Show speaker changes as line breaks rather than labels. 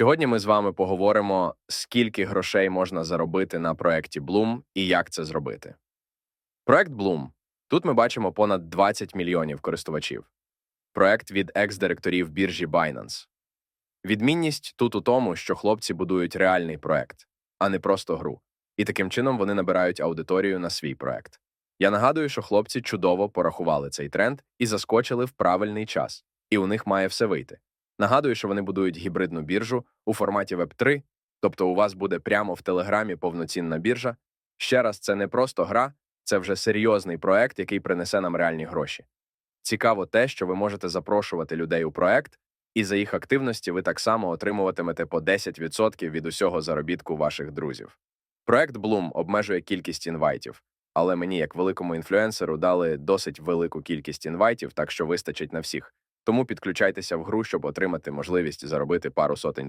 Сьогодні ми з вами поговоримо, скільки грошей можна заробити на проєкті Bloom і як це зробити. Проект Bloom. Тут ми бачимо понад 20 мільйонів користувачів. Проект від екс-директорів біржі Binance. Відмінність тут у тому, що хлопці будують реальний проект, а не просто гру. І таким чином вони набирають аудиторію на свій проект. Я нагадую, що хлопці чудово порахували цей тренд і заскочили в правильний час, і у них має все вийти. Нагадую, що вони будують гібридну біржу у форматі Web3, тобто у вас буде прямо в Телеграмі повноцінна біржа. Ще раз, це не просто гра, це вже серйозний проект, який принесе нам реальні гроші. Цікаво те, що ви можете запрошувати людей у проект, і за їх активності ви так само отримуватимете по 10% від усього заробітку ваших друзів. Проект Bloom обмежує кількість інвайтів, але мені, як великому інфлюенсеру, дали досить велику кількість інвайтів, так що вистачить на всіх. Тому підключайтеся в гру, щоб отримати можливість заробити пару сотень доларів.